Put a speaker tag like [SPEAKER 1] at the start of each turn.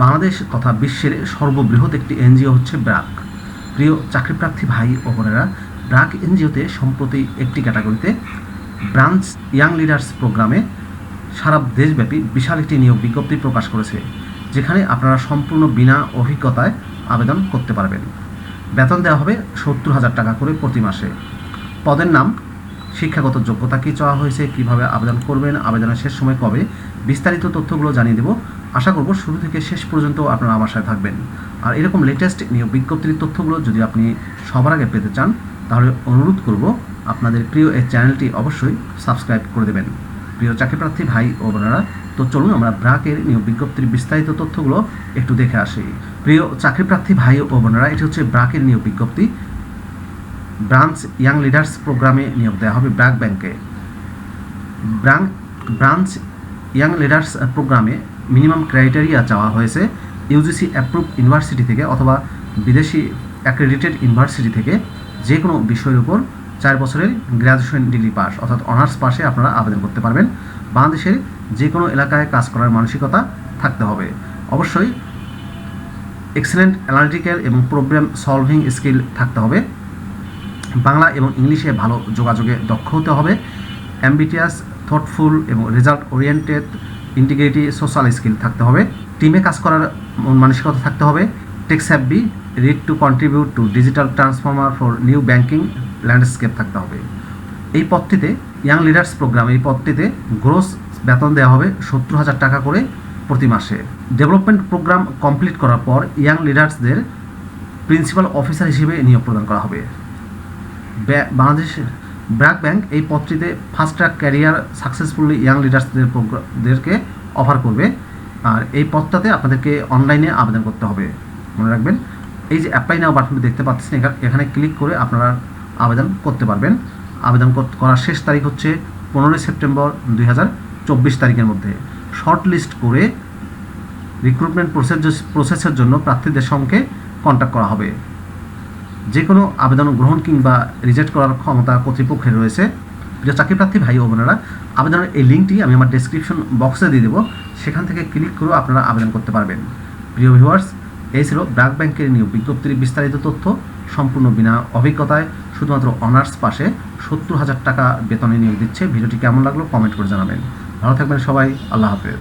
[SPEAKER 1] বাংলাদেশ তথা বিশ্বের সর্ববৃহৎ একটি এনজিও হচ্ছে ব্রাক। প্রিয় চাকরিপ্রার্থী ভাই ও বোনেরা, ব্রাক এনজিওতে সম্প্রতি একটি ক্যাটাগরিতে ব্রাঞ্চ ইয়াং লিডার্স প্রোগ্রামে সারা দেশব্যাপী বিশাল একটি নিয়োগ বিজ্ঞপ্তি প্রকাশ করেছে, যেখানে আপনারা সম্পূর্ণ বিনা অভিজ্ঞতায় আবেদন করতে পারবেন। বেতন দেওয়া হবে সত্তর হাজার টাকা করে প্রতি মাসে। পদের নাম, শিক্ষাগত যোগ্যতা কী চাওয়া হয়েছে, কীভাবে আবেদন করবেন, আবেদনের শেষ সময় কবে, বিস্তারিত তথ্যগুলো জানিয়ে দেবো আশা করব শুরু থেকে শেষ পর্যন্ত আপনারা আমার সাথে থাকবেন। আর এরকম লেটেস্ট নিয়োগ বিজ্ঞপ্তির তথ্যগুলো যদি আপনি সবার আগে পেতে চান, তাহলে অনুরোধ করব আপনাদের প্রিয় এই চ্যানেলটি অবশ্যই সাবস্ক্রাইব করে দেবেন। প্রিয় চাকরিপ্রার্থী ভাই ও বোনেরা, তো চলুন আমরা ব্রাকের নিয়োগ বিজ্ঞপ্তির বিস্তারিত তথ্যগুলো একটু দেখে আসি। প্রিয় চাকরিপ্রার্থী ভাই ও বোনেরা, এটি হচ্ছে ব্রাকের নিয়োগ বিজ্ঞপ্তি। ব্রাঞ্চ ইয়াং লিডার্স প্রোগ্রামে নিয়োগ দেওয়া হবে ব্র্যাক ব্যাংকে। ব্রাঞ্চ ইয়াং লিডার্স প্রোগ্রামে মিনিমাম ক্রাইটেরিয়া চাওয়া হয়েছে ইউজিসি অ্যাপ্রুভ ইউনিভার্সিটি থেকে অথবা বিদেশি অ্যাক্রেডিটেড ইউনিভার্সিটি থেকে যে কোনো বিষয়ের উপর চার বছরের গ্র্যাজুয়েশন ডিগ্রি পাস অর্থাৎ অনার্স পাশে আপনারা আবেদন করতে পারবেন। বাংলাদেশের যে কোনো এলাকায় কাজ করার মানসিকতা থাকতে হবে। অবশ্যই এক্সেলেন্ট অ্যানালিটিক্যাল এবং প্রবলেম সলভিং স্কিল থাকতে হবে। বাংলা এবং ইংলিশে ভালো যোগাযোগে দক্ষ হতে হবে। অ্যাম্বিটিয়াস থটফুল এবং result oriented integrity social skill থাকতে হবে। টিমে কাজ করার মানসিকতা থাকতে হবে। Takes heavy read to contribute to digital transformer for new banking landscape থাকতে হবে। এই পদটিতে ইয়াং লিডার্স প্রোগ্রাম এই পদটিতে গ্রোস বেতন দেওয়া হবে সত্তর হাজার টাকা করে প্রতি মাসে। ডেভেলপমেন্ট প্রোগ্রাম কমপ্লিট করার পর ইয়াং লিডার্সদের প্রিন্সিপাল অফিসার হিসেবে নিয়োগ প্রদান করা হবে। বাংলাদেশ ব্র্যাক ব্যাংক এই পদটিতে first track career successfully young লিডার্সদের প্রোগ্রামদেরকে অফার করবে। আর এই পদটাতে আপনাদেরকে অনলাইনে আবেদন করতে হবে। মনে রাখবেন, এই যে অ্যাপ্লাই নাও বাটনটি দেখতে পাচ্ছেন, এখা- এখানে ক্লিক করে আপনারা আবেদন করতে পারবেন। আবেদন করার শেষ তারিখ হচ্ছে পনেরোই সেপ্টেম্বর দুই হাজার চব্বিশ তারিখের মধ্যে। শর্ট লিস্ট করে রিক্রুটমেন্ট প্রসেস প্রসেসের জন্য প্রার্থীদের সঙ্গে কন্ট্যাক্ট করা হবে। যে কোনো আবেদন গ্রহণ কিংবা রিজেক্ট করার ক্ষমতা কর্তৃপক্ষের রয়েছে। প্রিয় চাকরি প্রার্থী ভাই ও বোনেরা, আবেদনের এই লিঙ্কটি আমি আমার ডেসক্রিপশন বক্সে দিয়ে দেবো। সেখান থেকে ক্লিক করেও আপনারা আবেদন করতে পারবেন। প্রিয় ভিউয়ার্স এই ছিল ব্র্যাক ব্যাংকের নিয়োগ বিজ্ঞপ্তির বিস্তারিত তথ্য। সম্পূর্ণ বিনা অভিজ্ঞতায় শুধুমাত্র অনার্স পাশে সত্তর হাজার টাকা বেতনে নিয়োগ দিচ্ছে। ভিডিওটি কেমন লাগল কমেন্ট করে জানাবেন। ভালো থাকবেন সবাই, আল্লাহ হাফেজ।